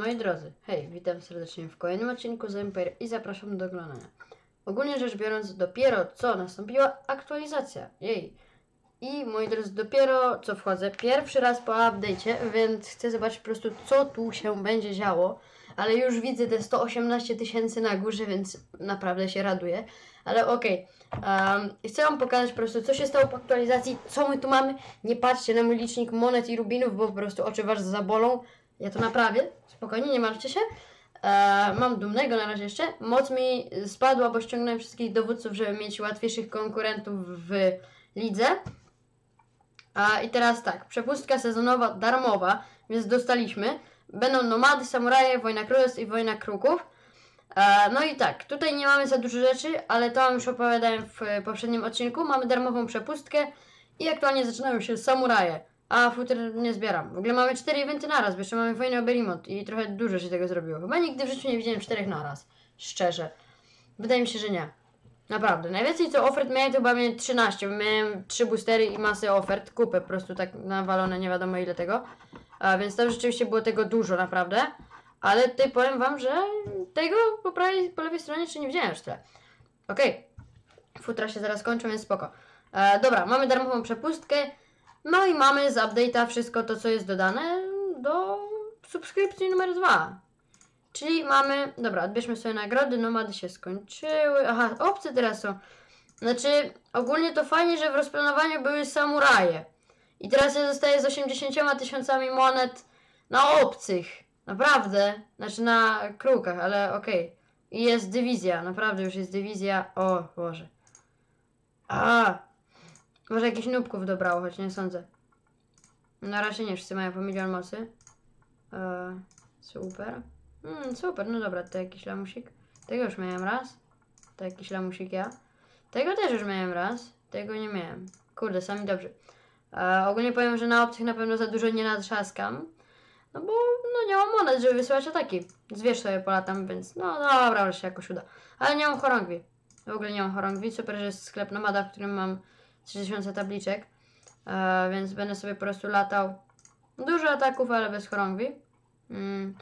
moi drodzy, hej, witam serdecznie w kolejnym odcinku z Empire i zapraszam do oglądania. Ogólnie rzecz biorąc, dopiero co nastąpiła aktualizacja, jej. I moi drodzy, dopiero co wchodzę, pierwszy raz po update'cie, więc chcę zobaczyć po prostu co tu się będzie działo. Ale już widzę te 118 tysięcy na górze, więc naprawdę się raduję. Ale okej, um, chcę wam pokazać po prostu co się stało po aktualizacji, co my tu mamy. Nie patrzcie na mój licznik monet i rubinów, bo po prostu oczy was zabolą. Ja to naprawię, spokojnie, nie martwcie się. E, mam dumnego na razie jeszcze. Moc mi spadła, bo ściągnąłem wszystkich dowódców, żeby mieć łatwiejszych konkurentów w lidze. A, I teraz tak, przepustka sezonowa darmowa, więc dostaliśmy. Będą nomady, samuraje, wojna królestw i wojna kruków. E, no i tak, tutaj nie mamy za dużo rzeczy, ale to wam już opowiadałem w poprzednim odcinku. Mamy darmową przepustkę i aktualnie zaczynają się samuraje. A futer nie zbieram. W ogóle mamy cztery eventy naraz, bo jeszcze mamy wojnę o Berimont i trochę dużo się tego zrobiło. Chyba nigdy w życiu nie widziałem czterech naraz. Szczerze. Wydaje mi się, że nie. Naprawdę. Najwięcej co ofert miałem to chyba miałem 13. bo Miałem 3 boostery i masę ofert. Kupę po prostu tak nawalone, nie wiadomo ile tego. A więc tam rzeczywiście było tego dużo, naprawdę. Ale tutaj powiem wam, że tego po prawej, po lewej stronie jeszcze nie widziałem tyle. Okej. Futra się zaraz kończą, więc spoko. E, dobra, mamy darmową przepustkę. No i mamy z update'a wszystko to, co jest dodane do subskrypcji numer 2. Czyli mamy, dobra, odbierzmy sobie nagrody, nomady się skończyły. Aha, opcje teraz są. Znaczy, ogólnie to fajnie, że w rozplanowaniu były samuraje. I teraz ja zostaję z 80 tysiącami monet na obcych. Naprawdę. Znaczy na krukach, ale okej. I jest dywizja, naprawdę już jest dywizja. O Boże. A, może jakichś nubków dobrało, choć nie sądzę. Na razie nie, wszyscy mają po milion mocy. Eee, super. Mm, super, no dobra, to jakiś lamusik. Tego już miałem raz. To jakiś lamusik ja. Tego też już miałem raz. Tego nie miałem. Kurde, sami dobrze. E, ogólnie powiem, że na obcych na pewno za dużo nie natrzaskam. No bo no nie mam monet, żeby wysyłać ataki. Zwierz sobie polatam, więc no dobra, może się jakoś uda. Ale nie mam chorągwi. W ogóle nie mam chorągwi. Super, że jest sklep nomada, w którym mam 3000 tabliczek. E, więc będę sobie po prostu latał. Dużo ataków, ale bez chorągwi. Mm.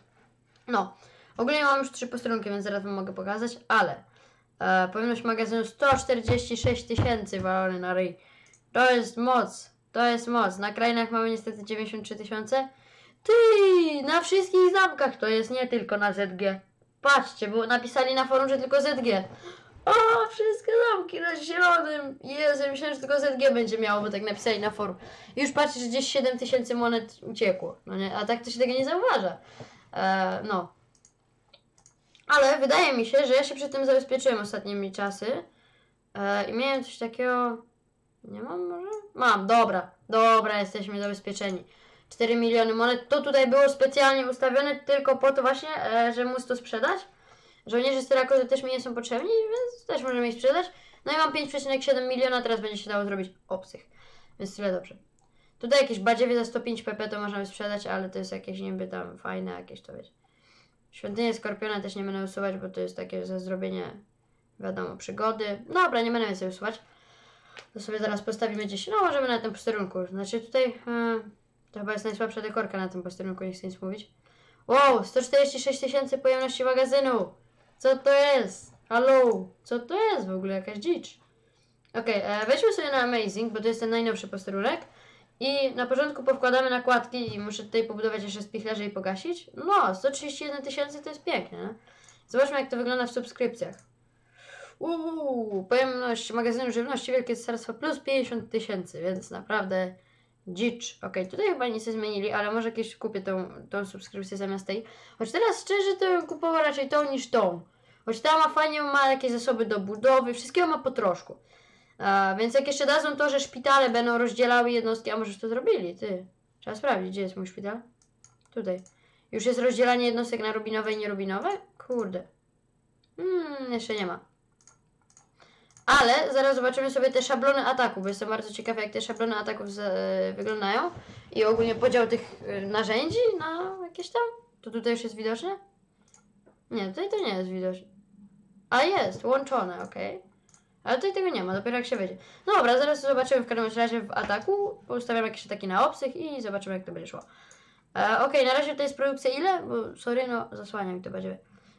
No. Ogólnie mam już trzy posterunki, więc zaraz wam mogę pokazać, ale e, pojemność magazynu 146 tysięcy walony na ryj. To jest moc. To jest moc. Na krainach mamy niestety 93 tysiące. Ty, na wszystkich zamkach to jest, nie tylko na ZG. Patrzcie, bo napisali na forum, że tylko ZG. O, wszystkie zamki na zielonym. Jezu, ja myślałem, że tylko ZG będzie miało, bo tak napisali na forum. I już że gdzieś 7 tysięcy monet uciekło. No nie? A tak to się tego nie zauważa. E, no. Ale wydaje mi się, że ja się przy tym zabezpieczyłem ostatnimi czasy. E, I miałem coś takiego. Nie mam może? Mam, dobra. Dobra, jesteśmy zabezpieczeni. 4 miliony monet. To tutaj było specjalnie ustawione tylko po to właśnie, e, że móc to sprzedać. Żołnierze Syrakuzy też mi nie są potrzebni, więc też możemy ich sprzedać. No i mam 5,7 miliona, teraz będzie się dało zrobić obcych. Więc tyle dobrze. Tutaj jakieś badziewie za 105 pp to możemy sprzedać, ale to jest jakieś niby tam fajne jakieś to wiecie. Świątynię Skorpiona też nie będę usuwać, bo to jest takie za zrobienie, wiadomo, przygody. Dobra, nie będę więcej usuwać. To sobie zaraz postawimy gdzieś, no możemy na tym posterunku. Znaczy tutaj, yy, to chyba jest najsłabsza dekorka na tym posterunku, nie chcę nic mówić. Wow, 146 tysięcy pojemności magazynu! Co to jest? Halo? Co to jest w ogóle? Jakaś dzicz. Okej, okay, wejdźmy sobie na Amazing, bo to jest ten najnowszy posterunek. I na początku powkładamy nakładki i muszę tutaj pobudować jeszcze spichlerze i pogasić. No, 131 tysięcy to jest piękne. Nie? Zobaczmy jak to wygląda w subskrypcjach. Uuu, pojemność magazynu żywności Wielkie Cesarstwo plus 50 tysięcy, więc naprawdę dzicz. Ok, tutaj chyba nic nie zmienili, ale może kiedyś kupię tą, tą subskrypcję zamiast tej. Choć teraz szczerze to bym kupował raczej tą niż tą. Choć ta ma fajnie, ma jakieś zasoby do budowy, wszystkiego ma po troszku. A, więc jak jeszcze dadzą to, że szpitale będą rozdzielały jednostki, a może to zrobili, ty. Trzeba sprawdzić, gdzie jest mój szpital? Tutaj. Już jest rozdzielanie jednostek na rubinowe i nierubinowe? Kurde. Hmm, jeszcze nie ma. Ale zaraz zobaczymy sobie te szablony ataku, bo jestem bardzo ciekawa, jak te szablony ataków z, e, wyglądają. I ogólnie podział tych e, narzędzi na jakieś tam. To tutaj już jest widoczne? Nie, tutaj to nie jest widoczne. A jest, łączone, ok. Ale tutaj tego nie ma, dopiero jak się wejdzie. No dobra, zaraz zobaczymy w każdym razie w ataku. Ustawiam jakieś ataki na obcych i zobaczymy jak to będzie szło. E, Okej, na razie to jest produkcja ile? Bo sorry, no zasłania mi to będzie.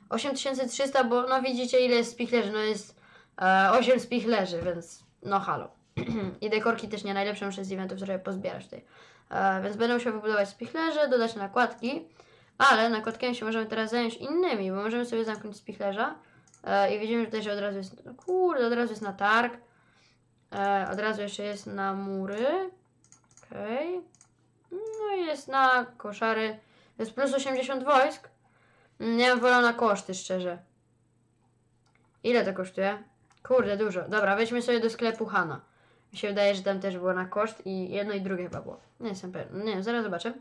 8300, bo no widzicie ile jest spichlerzy, no jest e, 8 spichlerzy, więc no halo. I dekorki też nie najlepsze, muszę z eventów sobie pozbierać tutaj. E, więc będę musiał wybudować spichlerze, dodać nakładki, ale nakładkami się możemy teraz zająć innymi, bo możemy sobie zamknąć spichlerza e, i widzimy tutaj, że od razu jest, no kurde, od razu jest na targ, e, od razu jeszcze jest na mury, okej, no i jest na koszary, jest plus 80 wojsk, Mm, ja bym wolał na koszty, szczerze. Ile to kosztuje? Kurde, dużo. Dobra, weźmy sobie do sklepu Hana. Mi się wydaje, że tam też było na koszt i jedno i drugie chyba było. Nie jestem pewien. Nie zaraz zobaczę.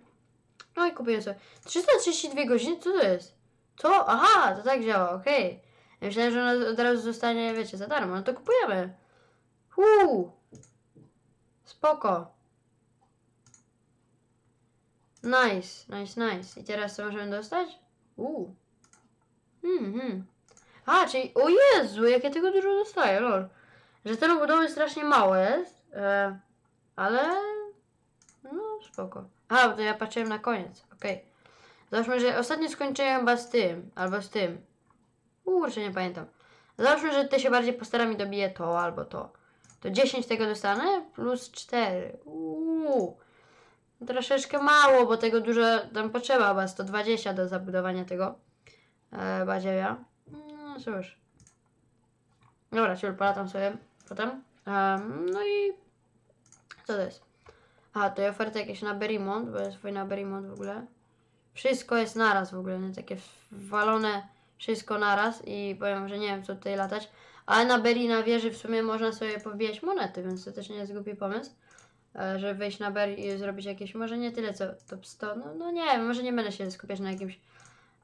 No i kupiłem sobie. 332 godziny? Co to jest? Co? Aha, to tak działa, okej. Ja myślałem, że ona od razu zostanie, wiecie, za darmo. No to kupujemy. Uuu. Spoko. Nice, nice, nice. I teraz co możemy dostać? Uuu. Hmm, hmm. A, czyli, o Jezu, jak ja tego dużo dostaję, lol. Że ten budowy strasznie mało jest, e, ale no spoko. A, to ja patrzyłem na koniec, okej. Załóżmy, że ostatnio skończyłem chyba z tym, albo z tym. Kurczę, nie pamiętam. Załóżmy, że ty się bardziej postaram i dobiję to albo to. To 10 tego dostanę plus 4. Uuu. Troszeczkę mało, bo tego dużo tam potrzeba, chyba 120 do zabudowania tego e, badziewia. No cóż. Dobra, ciul, polatam sobie potem. Em, no i co to jest? A, to jest oferta jakieś na Berimont, bo jest fajna Berimont w ogóle. Wszystko jest naraz w ogóle, nie? Takie wwalone wszystko naraz i powiem, że nie wiem co tutaj latać. Ale na Beri na wieży w sumie można sobie pobijać monety, więc to też nie jest głupi pomysł. e, Żeby wejść na Beri i zrobić jakieś, może nie tyle co top 100, no, no nie wiem, może nie będę się skupiać na jakimś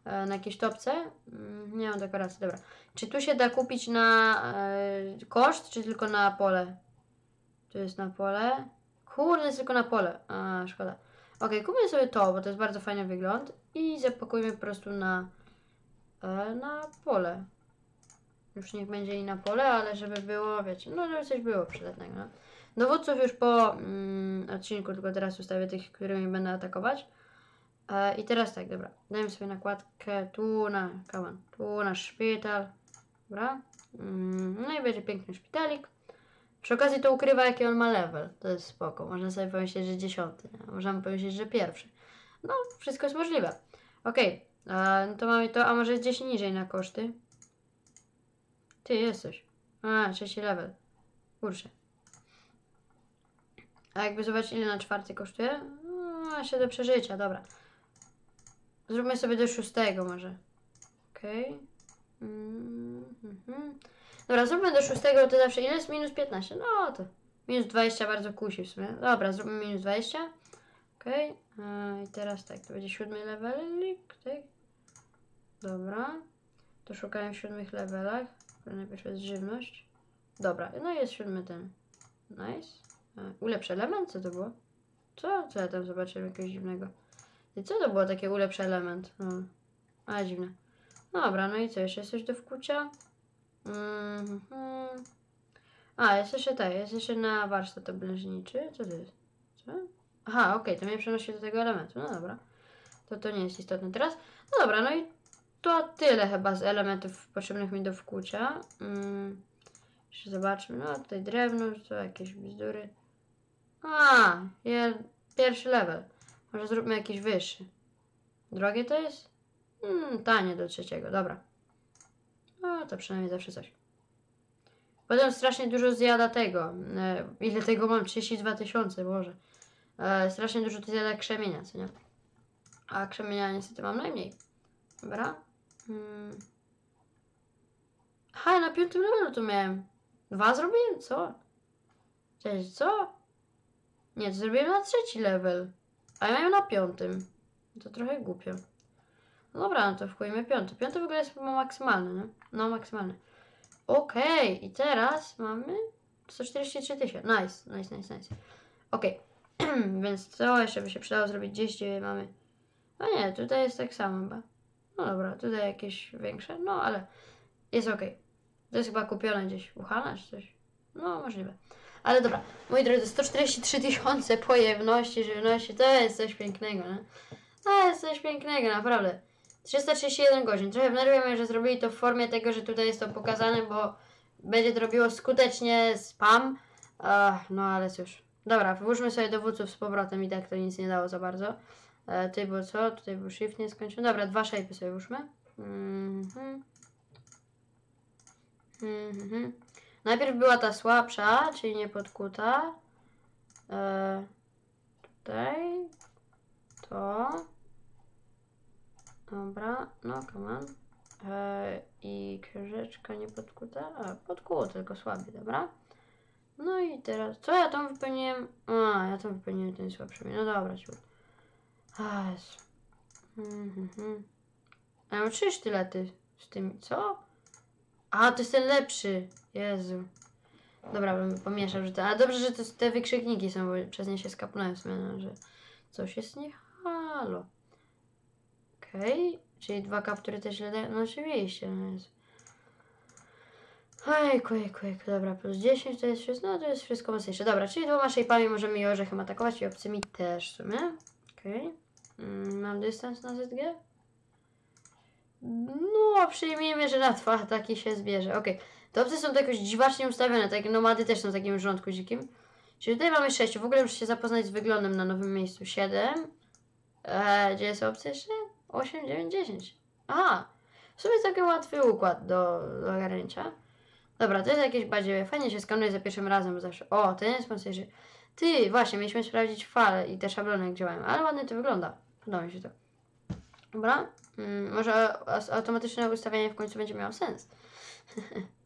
na jakiejś topce. Mm, Nie mam dekoracji, dobra. Czy tu się da kupić na e, koszt, czy tylko na pole? Tu jest na pole. Kurde, jest tylko na pole. A, szkoda. Ok, kupmy sobie to, bo to jest bardzo fajny wygląd. I zapakujmy po prostu na, e, na pole. Już niech będzie i na pole, ale żeby było, wiecie, no żeby coś było przydatnego. No. Dowódców już po mm, odcinku, tylko teraz ustawię tych, którymi będę atakować. I teraz tak, dobra. Dajmy sobie nakładkę tu na, on, tu na szpital. Dobra. Mm, no i będzie piękny szpitalik. Przy okazji to ukrywa jaki on ma level. To jest spoko. Można sobie pomyśleć, że dziesiąty. Można pomyśleć, że pierwszy. No, wszystko jest możliwe. Okej. e, No to mamy to, a może jest gdzieś niżej na koszty? Ty jesteś. A, trzeci level. Kurczę. A jakby zobaczyć ile na czwarty kosztuje? No, jeszcze do przeżycia, dobra. Zróbmy sobie do szóstego może. Okej. Mm, mhm. Dobra, zróbmy do szóstego, to zawsze ile jest? Minus 15. No to minus 20 bardzo kusi w sumie. Dobra, zróbmy minus 20. Okej. E, I teraz tak, to będzie siódmy levelik, tak? Dobra. To szukałem w siódmych levelach. Najpierw jest żywność. Dobra, no jest siódmy ten. Nice. E, ulepsz element? Co to było? Co? Co ja tam zobaczyłem jakiegoś dziwnego? I co to było takie ulepsz element? No. A, dziwne. Dobra, no i co? Jeszcze jest coś do wkucia? Mhm. A, jest jeszcze tak, jest jeszcze na warsztat oblężniczy. Co to jest? Co? Aha, okej, to mnie przenosi do tego elementu. No dobra. To to nie jest istotne teraz. No dobra, no i to tyle chyba z elementów potrzebnych mi do wkucia. Mm. Jeszcze zobaczmy. No tutaj drewno, to jakieś bzdury. A, je, pierwszy level. Może zróbmy jakiś wyższy. Drogie to jest? Hmm, tanie do trzeciego, dobra. No to przynajmniej zawsze coś. Potem strasznie dużo zjada tego. E, ile tego mam? 32 tysiące, Boże. E, strasznie dużo to zjada krzemienia, co nie? A krzemienia niestety mam najmniej. Dobra. Hmm. Aha, na piątym levelu to miałem. Dwa zrobiłem? Co? Cześć, co? Nie, to zrobiłem na trzeci level. A ja miałem na piątym. To trochę głupio. No dobra, no to wkładamy piąty. Piąty w ogóle jest maksymalny, nie? No, maksymalny. Okej, i teraz mamy 143 tysiące. Nice, nice, nice, nice. Okej, więc co jeszcze by się przydało zrobić gdzieś, gdzie mamy... No nie, tutaj jest tak samo chyba. No dobra, tutaj jakieś większe, no ale jest okej. To jest chyba kupione gdzieś u Hana czy coś. No, możliwe. Ale dobra, moi drodzy, 143 tysiące pojemności, żywności, to jest coś pięknego, nie? To jest coś pięknego, naprawdę. 331 godzin. Trochę wnerwia mnie, że zrobili to w formie tego, że tutaj jest to pokazane, bo będzie to robiło skutecznie spam. Ach, no ale cóż. Dobra, włóżmy sobie dowódców z powrotem i tak to nic nie dało za bardzo. E, tutaj było co? Tutaj był shift nieskończony. Dobra, dwa shape'y sobie włóżmy. Mhm. Mhm. Najpierw była ta słabsza, czyli niepodkuta. E, tutaj. To. Dobra, no come on. E, I książeczka niepodkuta. A, podkuło, tylko słaby, dobra. No i teraz, co ja tam wypełniłem? A, ja tam wypełniłem ten słabszy. No dobra, ciu. A. Mhm, mhm. A ja mam trzy sztylety z tymi, co? A, to jest ten lepszy. Jezu. Dobra, bym pomieszał, że to... A dobrze, że to, te wykrzykniki są, bo przez nie się skapnąłem w sumie, no, że coś jest nie halo. Okej, czyli dwa kaptury też źle dają? No oczywiście, no jest. Ojku, ojku, ojku, dobra, plus 10 to jest wszystko, no to jest wszystko mocniejsze. Dobra, czyli dwoma shape'ami możemy i orzechem atakować i obcymi też w sumie. Okej. Mm, mam dystans na ZG? No, przyjmijmy, że na dwa ataki się zbierze. Okej. Te opcje są to jakoś dziwacznie ustawione, tak jak nomady też są takim rządku dzikim. Czyli tutaj mamy 6. W ogóle muszę się zapoznać z wyglądem na nowym miejscu. 7. Eee, gdzie jest opcja jeszcze? 8, 9, 10. Aha. W sumie całkiem łatwy układ do, do ogarnięcia. Dobra, to jest jakieś badziewie. Fajnie się skanuje za pierwszym razem bo zawsze. O, ten jest mocniejszy. Ty, właśnie, mieliśmy sprawdzić fale i te szablony jak działają. Ale ładnie to wygląda. Podoba mi się to. Dobra. Mm, może automatyczne ustawianie w końcu będzie miało sens.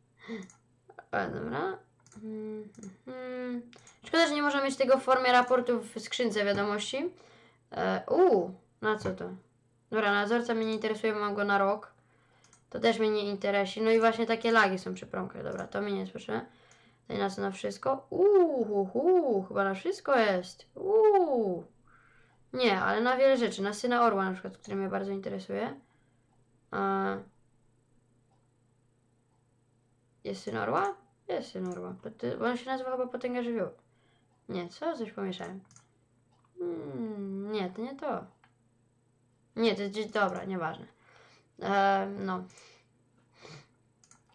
E, dobra. Mm, mm. Szkoda, że nie możemy mieć tego w formie raportu w skrzynce wiadomości. E, na co to? Dobra, nadzorca mnie nie interesuje, bo mam go na rok. To też mnie nie interesuje. No i właśnie takie lagi są przy promkach. Dobra, to mnie nie potrzebne. Tutaj na co na wszystko? Uuu, hu, hu, chyba na wszystko jest. Uuu. Nie, ale na wiele rzeczy. Na syna Orła na przykład, który mnie bardzo interesuje. E, jest syn Orła? Jest syn Orła. Bo on się nazywa chyba Potęga Żywiołu. Nie, co? Coś pomieszałem. Hmm, nie, to nie to. Nie, to jest gdzieś... Dobra, nieważne. E, no.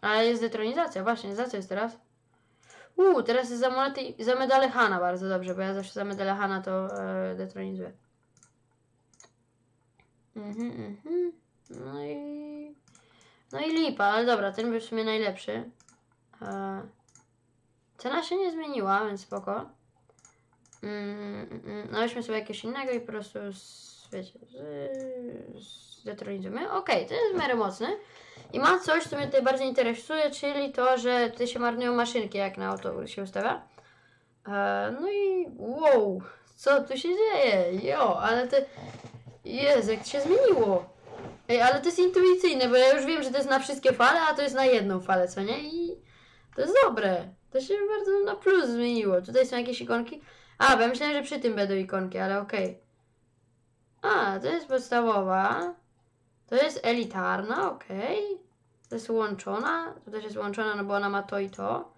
Ale jest detronizacja, właśnie. Za co jest teraz? Uuu, teraz jest za monety, za medale Hana bardzo dobrze, bo ja zawsze za medale Hana to e, detronizuję. Mhm, mhm. No i... No i lipa, ale dobra, ten był w sumie najlepszy. E, cena się nie zmieniła, więc spoko. Mm, mm, no weźmy sobie jakiegoś innego i po prostu, wiecie, zdetronizujemy. Okej, to jest w miarę mocny. I ma coś, co mnie tutaj bardzo interesuje, czyli to, że tutaj się marnują maszynki, jak na auto się ustawia. E, no i wow, co tu się dzieje? Jo, ale to... Jezu, jak to się zmieniło. Ej, ale to jest intuicyjne, bo ja już wiem, że to jest na wszystkie fale, a to jest na jedną falę, co nie? I to jest dobre. To się bardzo na plus zmieniło. Tutaj są jakieś ikonki. A, bo ja myślałem, że przy tym będą ikonki, ale okej. A, to jest podstawowa. To jest elitarna, okej. To jest łączona. To też jest łączona, no bo ona ma to i to.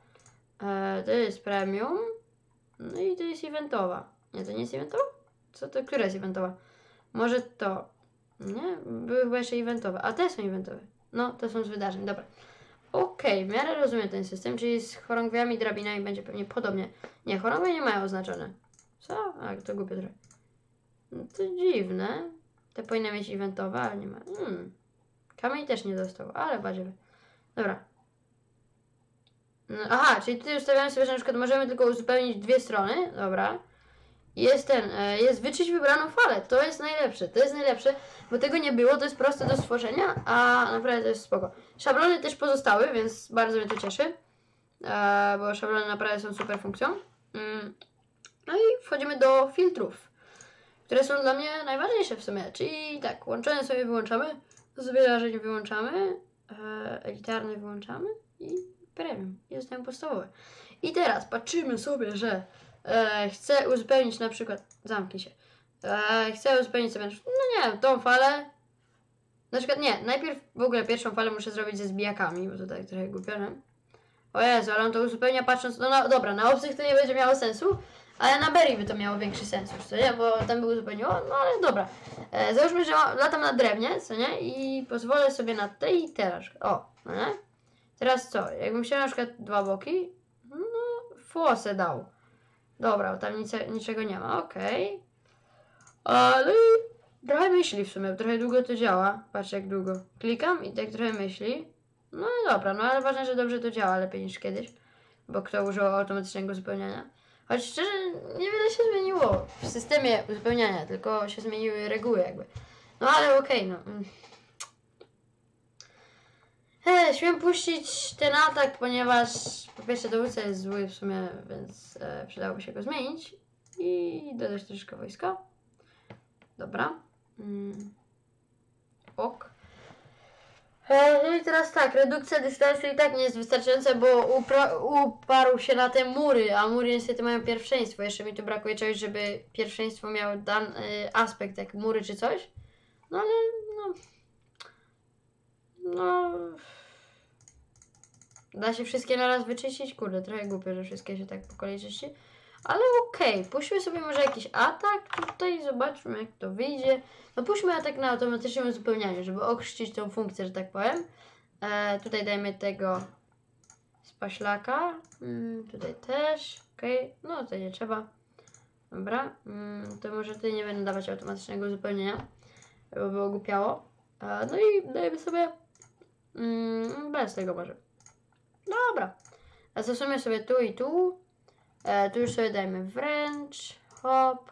E, to jest premium. No i to jest eventowa. Nie, to nie jest eventowa? Co to? Która jest eventowa? Może to. Nie? Były chyba jeszcze eventowe. A te są eventowe. No, to są z wydarzeń, dobra. Okej, w miarę rozumiem ten system, czyli z chorągwiami i drabinami będzie pewnie podobnie. Nie, chorągwie nie mają oznaczone. Co? A, to głupie trochę. No to dziwne. Te powinny mieć eventowe, ale nie ma. Hmm. Kamień też nie dostał, ale badziewy. Dobra. No, aha, czyli tutaj ustawiamy sobie, że na przykład możemy tylko uzupełnić dwie strony. Dobra. Jest ten, e, jest wyczyść wybraną falę. To jest najlepsze, to jest najlepsze, bo tego nie było, to jest proste do stworzenia, a naprawdę to jest spoko. Szablony też pozostały, więc bardzo mnie to cieszy, e, bo szablony naprawdę są super funkcją. Mm. No i wchodzimy do filtrów, które są dla mnie najważniejsze w sumie, czyli tak, łączone sobie wyłączamy, z wyrażeń wyłączamy, e, elitarny wyłączamy i premium, i zostają podstawowe. I teraz patrzymy sobie, że e, chcę uzupełnić na przykład, zamknij się, e, chcę uzupełnić sobie, no nie tą falę, na przykład nie, najpierw w ogóle pierwszą falę muszę zrobić ze zbijakami, bo to tak trochę głupio, nie? O Jezu, ale on to uzupełnia patrząc, no, dobra, na obcych to nie będzie miało sensu, Ale na Berry by to miało większy sens już, co nie? Bo tam był zupełnie, o, no ale dobra. E, załóżmy, że latam na drewnie, co nie? I pozwolę sobie na tej i teraz. O, no nie? Teraz co? Jakbym chciał na przykład dwa boki, no, fosę dał. Dobra, tam nic, niczego nie ma, okej. Ale trochę myśli w sumie, trochę długo to działa. Patrz jak długo. Klikam i tak trochę myśli. No dobra, no ale ważne, że dobrze to działa, lepiej niż kiedyś. Bo kto używał automatycznego uzupełniania. Choć szczerze, niewiele się zmieniło w systemie uzupełniania, tylko się zmieniły reguły jakby. No ale okej, no. He, śmiem puścić ten atak, ponieważ po pierwsze dowódca jest zły w sumie, więc e, przydałoby się go zmienić. I dodać troszeczkę wojska. Dobra. Mm. Ok. E, No i teraz tak, redukcja dystansu i tak nie jest wystarczająca, bo uparł się na te mury, a mury niestety mają pierwszeństwo. Jeszcze mi tu brakuje czegoś, żeby pierwszeństwo miało dan y, aspekt, jak mury czy coś. No ale no. No. Da się wszystkie naraz wyczyścić? Kurde, trochę głupio, że wszystkie się tak po kolei czyści. Ale okej, puśćmy sobie może jakiś atak tutaj, zobaczmy jak to wyjdzie. No puśćmy atak na automatycznym uzupełnianiu, żeby okrzcić tą funkcję, że tak powiem. E, tutaj dajmy tego spaślaka. Mm, tutaj też, okej, no to nie trzeba. Dobra, mm, to może tutaj nie będę dawać automatycznego uzupełnienia, bo było głupiało. E, no i dajemy sobie mm, bez tego może. Dobra. A zastosujemy sobie tu i tu. E, tu już sobie dajmy wręcz. Hop.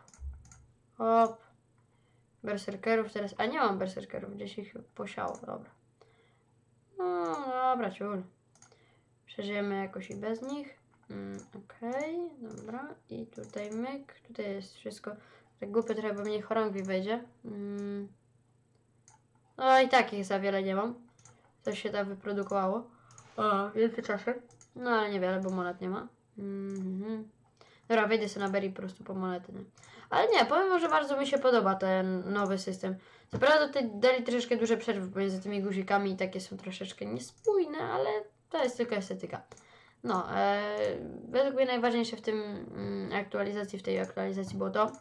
Hop. Berserkerów teraz. A nie mam berserkerów, gdzieś ich posiało. Dobra. No dobra, ciul. Przeżyjemy jakoś i bez nich. Mm, Okej, dobra. I tutaj myk. Tutaj jest wszystko. Tak głupio trochę, bo mnie chorągwi wejdzie. Mm. No i tak ich za wiele nie mam. Coś się tam wyprodukowało. O, w międzyczasie. No ale niewiele, bo monet nie ma. Mhm. Dobra, wejdę sobie na Berry po prostu po monety, nie? Ale nie, powiem że bardzo mi się podoba ten nowy system. Co prawda tutaj dali troszeczkę duże przerwy pomiędzy tymi guzikami i takie są troszeczkę niespójne, ale to jest tylko estetyka. No, e, według mnie najważniejsze w tym mm, aktualizacji, w tej aktualizacji było to,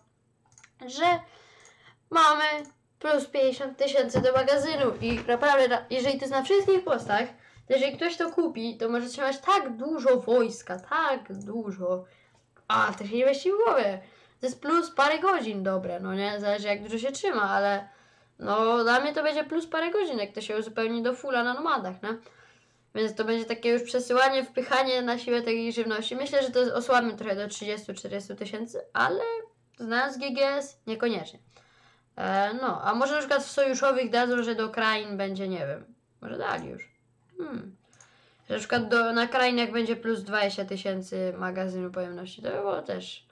że mamy plus 50 tysięcy do magazynu i naprawdę, na- jeżeli to jest na wszystkich postach, to jeżeli ktoś to kupi, to może trzymać tak dużo wojska, tak dużo. A, to się nie mieści w głowie. To jest plus parę godzin dobre, no nie? Zależy jak dużo się trzyma, ale no dla mnie to będzie plus parę godzin, jak to się uzupełni do fulla na nomadach, nie? Więc to będzie takie już przesyłanie, wpychanie na siłę tej żywności. Myślę, że to osłabimy trochę do 30-40 tysięcy, ale znając GGS niekoniecznie. E, no, a może na przykład w sojuszowych dadzą, że do krain będzie, nie wiem, może dali już. Hmm. Że na przykład do, na krainach będzie plus 20 tysięcy magazynu pojemności. To by było też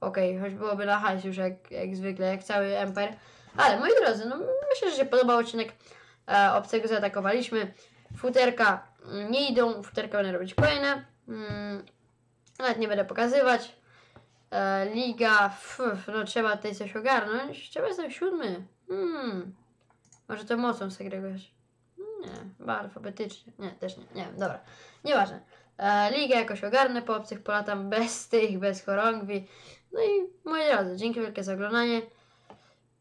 okej, choć byłoby na hajs już jak, jak zwykle, jak cały Emper. Ale moi drodzy, no myślę, że się podobał odcinek e, Obcego zaatakowaliśmy. Futerka mm, nie idą, futerka będę robić kolejne. Mm, nawet nie będę pokazywać. E, liga, ff, no trzeba tutaj coś ogarnąć. Trzeba jestem siódmy. Hmm. Może to mocą segregować. Nie, alfabetycznie. Nie, też nie. Nie wiem, dobra. Nieważne. E, ligę jakoś ogarnę, po obcych polatam bez tych, bez chorągwi. No i moi drodzy, dzięki wielkie za oglądanie.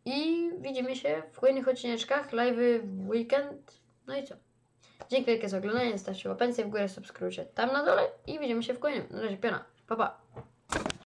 I widzimy się w kolejnych odcineczkach, live weekend. No i co? Dzięki wielkie za oglądanie, zostawcie łapencję w górę, subskrybujcie tam na dole i widzimy się w kolejnym. Na razie, piona. Pa, pa.